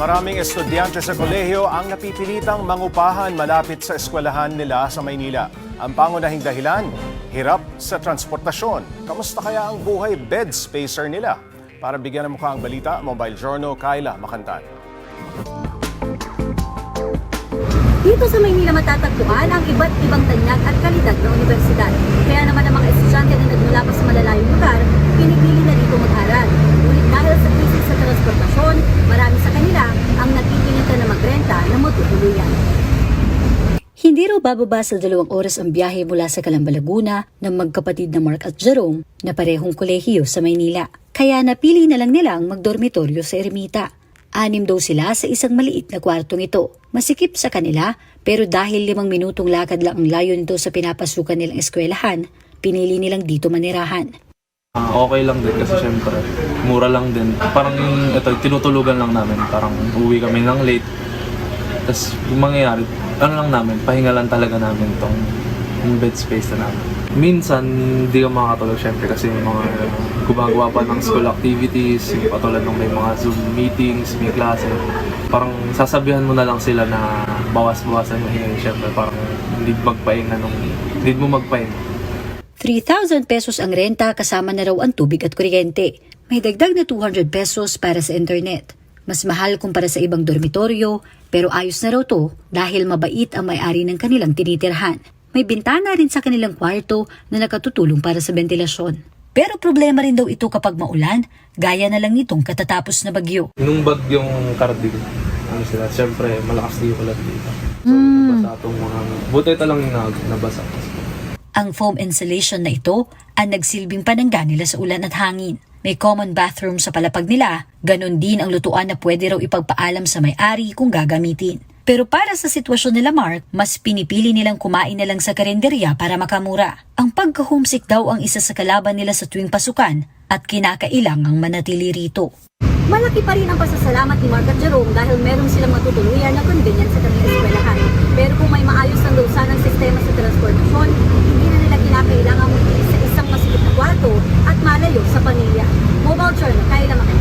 Maraming estudyante sa kolehiyo ang napipilitang mangupahan malapit sa eskwelahan nila sa Maynila. Ang pangunahing dahilan, hirap sa transportasyon. Kamusta kaya ang buhay bed spacer nila? Para bigyan ng mukha ang balita, Mobile Journal, Kyla Makantan. Dito sa Maynila matatagpuan ang iba't ibang tanyag at kalidad ng universidad. Kaya naman ang mga estudyante na nagmula pa sa malalayong lugar, pinipili na rito mag-aral. Ngunit dahil sa krisis sa transportasyon, marami sa kanila ang napipilitan na magrenta na matutuluyan. Hindi raw bababa sa dalawang oras ang biyahe mula sa Calamba, Laguna ng magkapatid na Mark at Jerome na parehong kolehiyo sa Maynila. Kaya napili na lang nilang magdormitoryo sa Ermita. Anim daw sila sa isang maliit na kwartong ito. Masikip sa kanila, pero dahil limang minutong lakad lang ang layo nito sa pinapasukan nilang eskwelahan, pinili nilang dito manirahan. Ah, okay lang din kasi syempre mura lang din. Parang ito, tinutulugan lang namin. Parang uwi kami ng late. Tapos yung mangyayari, ano lang namin, pahinga lang talaga namin tong yung bed space na namin. Minsan, hindi ka makakatulog syempre kasi yung mga gumagawa pa ng school activities, yung katulad ng may mga Zoom meetings, may klase. Parang sasabihan mo na lang sila na bawas-bawasan yung hinga. Syempre parang hindi magpahinga nung, hindi mo magpahinga. 3,000 pesos ang renta kasama na raw ang tubig at kuryente. May dagdag na 200 pesos para sa internet. Mas mahal kumpara sa ibang dormitoryo, pero ayos na raw to dahil mabait ang may-ari ng kanilang tinitirhan. May bintana rin sa kanilang kwarto na nakatutulong para sa ventilasyon. Pero problema rin daw ito kapag maulan, gaya na lang nitong katatapos na bagyo. Nung bagyong Cardigan, ano sila, syempre malakas din yung ulan dito. So, Mm. nabasa itong mga, buti ito lang yung nabasa. Ang foam insulation na ito ang nagsilbing panangga nila sa ulan at hangin. May common bathroom sa palapag nila, ganun din ang lutuan na pwede raw ipagpaalam sa may-ari kung gagamitin. Pero para sa sitwasyon nila Mark, mas pinipili nilang kumain na lang sa karinderya para makamura. Ang pagka-homesick daw ang isa sa kalaban nila sa tuwing pasukan at kinakailang ang manatili rito. Malaki pa rin ang pasasalamat ni Mark at Jerome dahil meron silang matutuluyan na convenient sa kanilang eskwelahan. Pero kung may maayos ang lusa ng sistema sa transportasyon, hindi na nila kinakailangan mag sa isang masikip na kwarto at malayo sa pamilya. 町より入らなかっ